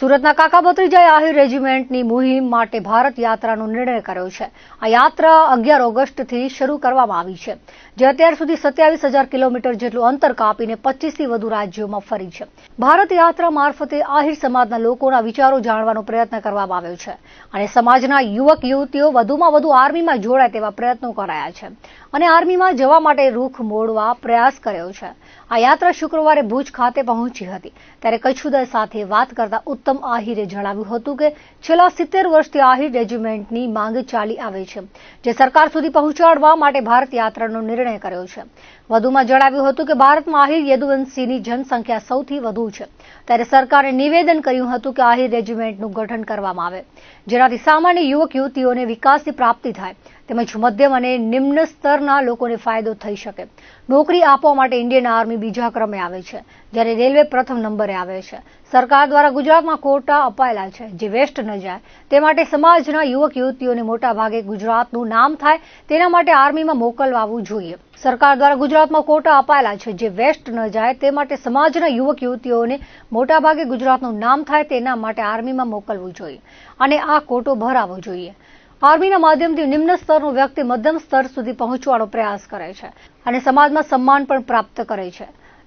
સુરતના કાકા ભત્રીજાએ આહિર રેજિમેન્ટની મુહિમ માટે ભારત યાત્રાનો નિર્ણય કર્યો છે. આ યાત્રા અગિયાર ઓગસ્ટથી શરૂ કરવામાં આવી છે, જે અત્યાર સુધી સત્યાવીસ હજાર કિલોમીટર જેટલું અંતર કાપીને પચીસથી વધુ રાજ્યોમાં ફરી છે. ભારત યાત્રા મારફતે આહિર સમાજના લોકોના વિચારો જાણવાનો પ્રયત્ન કરવામાં આવ્યો છે અને સમાજના યુવક, યુવતીઓ વધુમાં વધુ આર્મીમાં જોડાય તેવા પ્રયત્નો કરાયા છે. અને આર્મીમાં જવા માટે રૂખ મોડવા પ્રયાસ કર્યો છે. આ યાત્રા શુક્રવારે ભુજ ખાતે પહોંચી હતી. ત્યારે કચ્છુદય સાથે વાત કરતા ઉત્તમ આહિરે જણાવ્યું હતું કે, છેલ્લા સિત્તેર વર્ષથી આહિર રેજિમેન્ટની માંગ ચાલી આવે છે, જે સરકાર સુધી પહોંચાડવા માટે ભારત યાત્રાનો નિર્ણય કર્યો છે. વધુમાં જણાવ્યું હતું કે, ભારતમાં આહિર યદુવંશીની જનસંખ્યા સૌથી વધુ છે. ત્યારે સરકારે નિવેદન કર્યું હતું કે, આહિર રેજિમેન્ટનું ગઠન કરવામાં આવે. જેનાથી સામાન્ય યુવક યુવતીઓને વિકાસની પ્રાપ્તિ થાય. તેમજ મધ્યમ અને નિમ્ન સ્તરના લોકોને ફાયદો થઈ શકે. નોકરી આપવા માટે ઇન્ડિયન આર્મી બીજા ક્રમે આવે છે, જ્યારે રેલવે પ્રથમ નંબરે આવે છે. સરકાર દ્વારા ગુજરાતમાં કોટા અપાયેલા છે, જે વેસ્ટ ન જાય. તે માટે સમાજના યુવક, યુવતીઓને મોટા ભાગે ગુજરાતનું નામ થાય, તેના માટે આર્મીમાં મોકલવાવું જોઈએ. સરકાર દ્વારા ગુજરાતમાં કોટા અપાયેલા છે, જે વેસ્ટ ન જાય, તે માટે સમાજના યુવક, યુવતીઓને મોટાભાગે ગુજરાતનું નામ થાય, તેના માટે આર્મીમાં મોકલવું જોઈએ. અને આ કોટો ભરાવવો જોઈએ. આર્મીના માધ્યમથી નિમ્ન સ્તરનો વ્યક્તિ મધ્યમ સ્તર સુધી પહોંચવાનો પ્રયાસ કરે છે અને સમાજમાં સન્માન પણ પ્રાપ્ત કરે છે.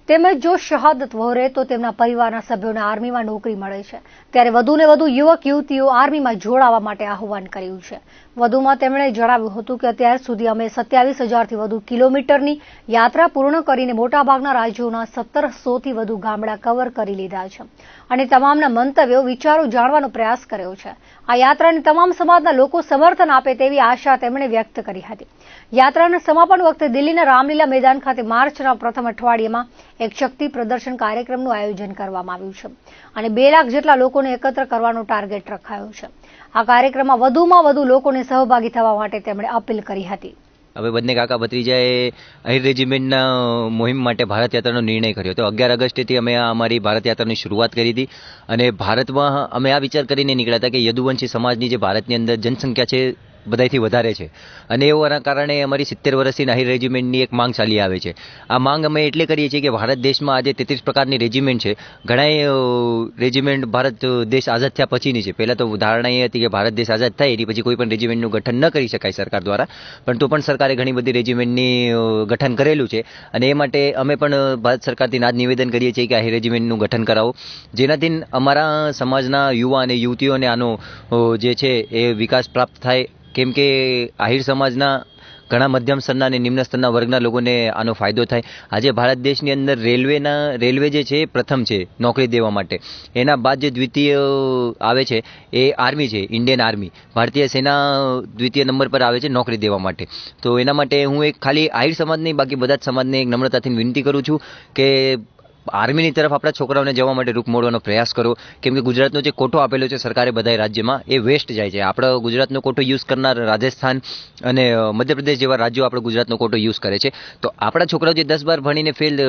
તેમજ જો શહાદત વહોરે તો તેમના પરિવારના સભ્યોને આર્મીમાં નોકરી મળે છે. ત્યારે વધુને વધુ યુવક યુવતીઓ આર્મીમાં જોડાવા માટે આહવાન કર્યું છે. વધુમાં તેમણે જણાવ્યું હતું કે અત્યાર સુધી અમે સત્યાવીસ હજારથી વધુ કિલોમીટરની યાત્રા પૂર્ણ કરીને મોટાભાગના રાજ્યોના સત્તરસોથી વધુ ગામડા કવર કરી લીધા છે. અને તમામના મંતવ્યો, વિચારો જાણવાનો પ્રયાસ કર્યો છે. આ યાત્રાને તમામ સમાજના લોકો સમર્થન આપે તેવી આશા તેમણે વ્યક્ત કરી હતી. યાત્રાના સમાપન વખતે દિલ્હીના રામલીલા મેદાન ખાતે માર્ચના પ્રથમ અઠવાડિયામાં એક શક્તિ પ્રદર્શન કાર્યક્રમનું આયોજન કરવામાં આવ્યું છે. અને બે લાખ જેટલા લોકોને એકત્ર કરવાનો ટાર્ગેટ રખાયો છે. આ કાર્યક્રમમાં વધુમાં વધુ લોકોને સહભાગી થવા માટે તેમણે અપીલ કરી હતી. હવે બંને કાકા ભત્રીજાએ અહીર રેજિમેન્ટના મુહિમ માટે ભારત યાત્રાનો નિર્ણય કર્યો. હતો અગિયાર ઓગસ્ટેથી અમે આ અમારી ભારત યાત્રાની શરૂઆત કરી હતી અને ભારતમાં અમે આ વિચાર કરીને નીકળ્યા હતા કે યદુવંશી સમાજની જે ભારતની અંદર જનસંખ્યા છે બધાથી વધારે છે. અને એવાના કારણે અમારી સિત્તેર વર્ષથી નાહિર રેજિમેન્ટની એક માંગ ચાલી આવે છે. આ માંગ અમે એટલે કરીએ છીએ કે ભારત દેશમાં આજે તેત્રીસ પ્રકારની રેજિમેન્ટ છે. ઘણા રેજિમેન્ટ ભારત દેશ આઝાદ થયા પછીની છે. પહેલાં તો ધારણા એ હતી કે ભારત દેશ આઝાદ થાય, એની પછી કોઈ પણ રેજિમેન્ટનું ગઠન ન કરી શકાય સરકાર દ્વારા. પણ તો પણ સરકારે ઘણી બધી રેજિમેન્ટની ગઠન કરેલું છે. અને એ માટે અમે પણ ભારત સરકારથી નાદ નિવેદન કરીએ છીએ કે આ રેજિમેન્ટનું ગઠન કરાવો. જેનાથી અમારા સમાજના યુવા અને યુવતીઓને આનો જે છે એ વિકાસ પ્રાપ્ત થાય. કેમ કે આહિર સમાજના ઘણા મધ્યમ સ્તરના અને નિમ્ન સ્તરના વર્ગના લોકોને આનો ફાયદો થાય. આજે ભારત દેશની અંદર રેલવેના, રેલવે જે છે પ્રથમ છે નોકરી દેવા માટે. એના બાદ જે દ્વિતીય આવે છે એ આર્મી છે, ઇન્ડિયન આર્મી. ભારતીય સેના દ્વિતીય નંબર પર આવે છે નોકરી દેવા માટે. તો એના માટે હું એક ખાલી આહિર સમાજની બાકી બધા જ સમાજને એક નમ્રતાથી વિનંતી કરું છું કે આર્મીની તરફ આપણા છોકરાઓને જવા માટે રૂપ મોડવાનો પ્રયાસ કરો. કેમ કે ગુજરાતનો જે કોટો આપેલો છે સરકારે બધા રાજ્યમાં, એ વેસ્ટ જાય છે. આપણો ગુજરાતનો કોટો યુઝ કરનાર રાજસ્થાન અને મધ્યપ્રદેશ જેવા રાજ્યો આપણો ગુજરાતનો કોટો યુઝ કરે છે. તો આપણા છોકરાઓ જે દસ બાર ભણીને ફેલ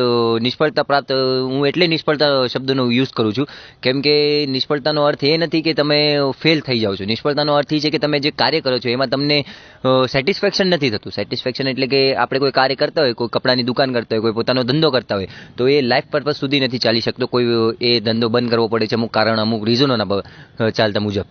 નિષ્ફળતા પ્રાપ્ત હું એટલે નિષ્ફળતા શબ્દનો યુઝ કરું છું. કેમ કે નિષ્ફળતાનો અર્થ એ નથી કે તમે ફેલ થઈ જાઓ છો. નિષ્ફળતાનો અર્થ એ છે કે તમે જે કાર્ય કરો છો, એમાં તમને સેટિસ્ફેક્શન નથી થતું. સેટિસ્ફેક્શન એટલે કે આપણે કોઈ કાર્ય કરતા હોય, કોઈ કપડાની દુકાન કરતા હોય, કોઈ પોતાનો ધંધો કરતા હોય, તો એ લાઈફ પર્પઝ સુધી નથી ચાલી શકતો. કોઈ એ ધંધો બંધ કરવો પડે છે અમુક કારણ, અમુક રીઝનોના ચાલતા મુજબ.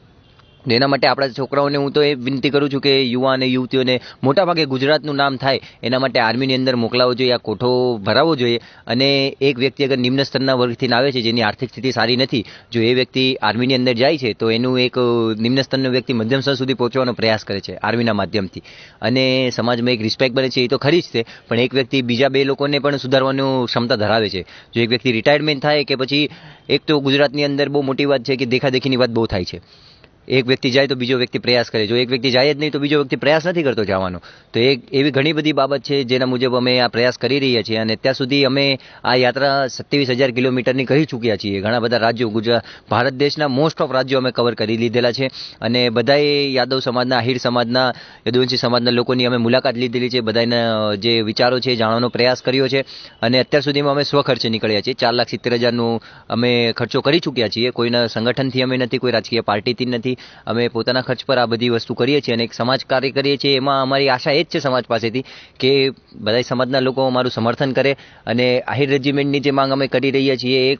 એના માટે આપણા છોકરાઓને હું તો એ વિનંતી કરું છું કે યુવા અને યુવતીઓને મોટાભાગે ગુજરાતનું નામ થાય એના માટે આર્મીની અંદર મોકલાવવો જોઈએ, આ કોઠો ભરાવવો જોઈએ. અને એક વ્યક્તિ અગર નિમ્ન સ્તરના વર્ગથી આવે છે, જેની આર્થિક સ્થિતિ સારી નથી, જો એ વ્યક્તિ આર્મીની અંદર જાય છે, તો એનું એક નિમ્ન સ્તરનો વ્યક્તિ મધ્યમ સ્તર સુધી પહોંચવાનો પ્રયાસ કરે છે, આર્મીના માધ્યમથી. અને સમાજમાં એક રિસ્પેક્ટ બને છે, એ તો ખરી જ છે, પણ એક વ્યક્તિ બીજા બે લોકોને પણ સુધારવાની ક્ષમતા ધરાવે છે. જો એક વ્યક્તિ રિટાયરમેન્ટ થાય કે પછી, એક તો ગુજરાતની અંદર બહુ મોટી વાત છે કે દેખાદેખીની વાત બહુ થાય છે. એક વ્યક્તિ જાય તો બીજો વ્યક્તિ પ્રયાસ કરે. જો એક વ્યક્તિ જાય જ નહીં તો બીજો વ્યક્તિ પ્રયાસ નથી કરતો જવાનો. તો એક એવી ઘણી બધી બાબત છે જેના મુજબ અમે આ પ્રયાસ કરી રહ્યા છીએ અને અત્યાર સુધી અમે આ યાત્રા સત્યાવીસ હજાર કિલોમીટરની કરી ચૂક્યા છીએ. ઘણા બધા રાજ્યો, ગુજરાત, ભારત દેશના મોસ્ટ ઓફ રાજ્યો અમે કવર કરી લીધેલા છે અને બધાએ યાદવ સમાજના આહિર સમાજના, યદુવંશી સમાજના લોકોની અમે મુલાકાત લીધેલી છે. બધાના જે વિચારો છે, જાણવાનો પ્રયાસ કર્યો છે અને અત્યાર સુધીમાં અમે સ્વખર્ચે નીકળ્યા છીએ. ચાર લાખ સિત્તેર હજારનું અમે ખર્ચો કરી ચૂક્યા છીએ. કોઈના સંગઠનથી અમે નથી, કોઈ રાજકીય પાર્ટીથી નથી. અમે પોતાના ખર્ચ પર આ બધી વસ્તુ કરીએ છીએ અને એક સમાજ કાર્ય કરીએ છીએ, એમાં અમારી આશા એ જ છે સમાજ પાસેથી કે બધા સમાજના લોકો અમારું સમર્થન કરે અને આહિર રેજિમેન્ટની જે માંગ અમે કરી રહ્યા છીએ, એક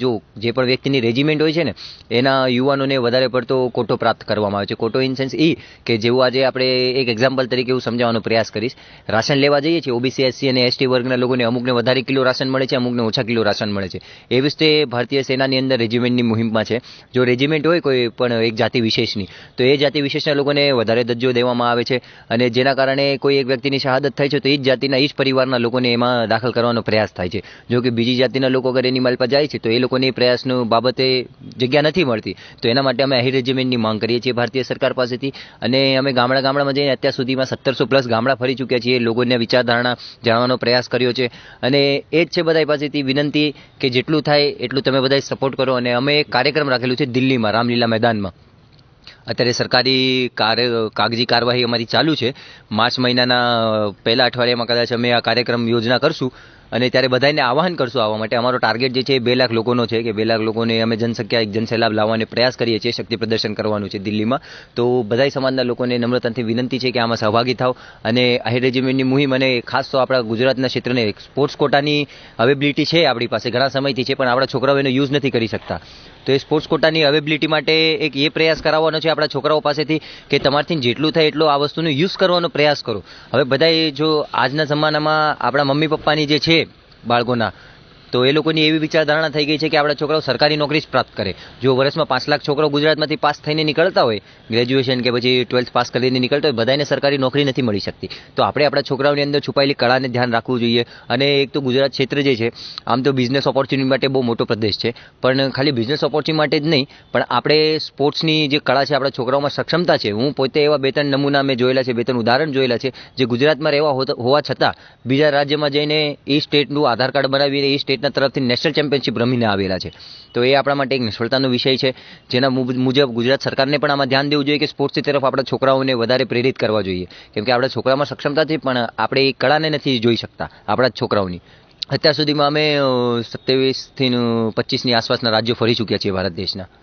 જો જે પણ વ્યક્તિની રેજિમેન્ટ હોય છે ને, એના યુવાનોને વધારે પડતો કોટો પ્રાપ્ત કરવામાં આવે છે. કોટો ઇન સેન્સ એ કે જેવું આજે આપણે એક એક્ઝામ્પલ તરીકે હું સમજાવવાનો પ્રયાસ કરીશ. રાશન લેવા જઈએ છીએ ઓબીસી એસસી અને એસટી વર્ગના લોકોને અમુકને વધારે કિલો રાશન મળે છે, અમુકને ઓછા કિલો રાશન મળે છે. એવી જ તે ભારતીય સેનાની અંદર રેજિમેન્ટની મુહિમમાં છે. જો રેજિમેન્ટ હોય કોઈ પણ જાતિ વિશેષની. તો એ જાતિ વિશેષના લોકોને વધારે દરજ્જો દેવામાં આવે છે અને જેના કારણે કોઈ એક વ્યક્તિની શહાદત થાય છે તો એ જ જાતિના, એ જ પરિવારના લોકોને એમાં દાખલ કરવાનો પ્રયાસ થાય છે. જો કે બીજી જાતિના લોકો અગર એની માલ પર જાય છે તો એ લોકોની પ્રયાસનું બાબતે જગ્યા નથી મળતી. તો એના માટે અમે આહિર રેજિમેન્ટની માંગ કરીએ છીએ ભારતીય સરકાર પાસેથી. અને અમે ગામડા ગામડામાં જઈને અત્યાર સુધીમાં સત્તરસો પ્લસ ગામડા ફરી ચૂક્યા છીએ. લોકોને વિચારધારણા જાણવાનો પ્રયાસ કર્યો છે. અને એ જ છે બધા પાસેથી વિનંતી કે જેટલું થાય એટલું તમે બધા સપોર્ટ કરો. અને અમે એક કાર્યક્રમ રાખેલું છે દિલ્હીમાં, રામલીલા મેદાનમાં. અત્યારે સરકારી કાર્ય કાગજી કાર્યવાહી અમારી ચાલુ છે. માર્ચ મહિનાના પહેલા અઠવાડિયામાં કદાચ અમે આ કાર્યક્રમ યોજના કરશું અને ત્યારે બધાને આવાહન કરશું આવવા માટે. અમારો ટાર્ગેટ જે છે એ બે લાખ લોકોનો છે કે બે લાખ લોકોને અમે જનસંખ્યા, એક જનસેલાબ લાવવાનો પ્રયાસ કરીએ છીએ, શક્તિ પ્રદર્શન કરવાનું છે દિલ્હીમાં. તો બધાય સમાજના લોકોને નમ્રતાથી વિનંતી છે કે આમાં સહભાગી થાવ અને આહિર રેજિમેન્ટની મુહિમ અને ખાસ તો આપણા ગુજરાતના ક્ષેત્રને સ્પોર્ટ્સ કોટાની અવેબિલિટી છે આપણી પાસે ઘણા સમયથી છે, પણ આપણા છોકરાઓ એનો યુઝ નથી કરી શકતા. તો એ સ્પોર્ટ્સ કોટાની અવેબિલિટી માટે એક એ પ્રયાસ કરાવવાનો છે આપણા છોકરાઓ પાસેથી કે તમારથી જેટલું થાય એટલું આ વસ્તુનો યુઝ કરવાનો પ્રયાસ કરો. હવે બધાએ જો આજના જમાનામાં આપણા મમ્મી પપ્પાની જે છે બાળકોના તો એ લોકોની એવી વિચારધારણા થઈ ગઈ છે કે આપણા છોકરાઓ સરકારી નોકરી જ પ્રાપ્ત કરે. જો વર્ષમાં પાંચ લાખ છોકરાઓ ગુજરાતમાંથી પાસ થઈને નીકળતા હોય, ગ્રેજ્યુએશન કે પછી ટ્વેલ્થ પાસ કરીને નીકળતા હોય, બધાને સરકારી નોકરી નથી મળી શકતી. તો આપણે આપણા છોકરાઓની અંદર છુપાયેલી કળાને ધ્યાન રાખવું જોઈએ. અને એક તો ગુજરાત ક્ષેત્ર જે છે, આમ તો બિઝનેસ ઓપોર્ચ્યુનિટી માટે બહુ મોટો પ્રદેશ છે. પણ ખાલી બિઝનેસ ઓપોર્ચ્યુનિટી માટે જ નહીં, પણ આપણે સ્પોર્ટ્સની જે કળા છે આપણા છોકરાઓમાં સક્ષમતા છે. હું પોતે એવા બે ત્રણ નમૂના મેં જોયેલા છે, બે ત્રણ ઉદાહરણ જોયેલા છે, જે ગુજરાતમાં રહેવા હોવા છતાં બીજા રાજ્યમાં જઈને એ સ્ટેટનું આધાર કાર્ડ બનાવીને એ સ્ટેટના તરફથી નેશનલ ચેમ્પિયનશિપ રમીને આવેલા છે. તો એ આપણા માટે એક નિષ્ફળતાનો વિષય છે. જેના મુજબ ગુજરાત સરકારને પણ આમાં ધ્યાન દેવું જોઈએ કે સ્પોર્ટ્સની તરફ આપણા છોકરાઓને વધારે પ્રેરિત કરવા જોઈએ. કેમ કે આપણા છોકરામાં સક્ષમતા છે પણ આપણે એ કળાને નથી જોઈ શકતા, આપણા છોકરાઓની. અત્યાર સુધીમાં અમે સત્યાવીસથી પચીસની આસપાસના રાજ્યો ફરી ચૂક્યા છીએ ભારત દેશના.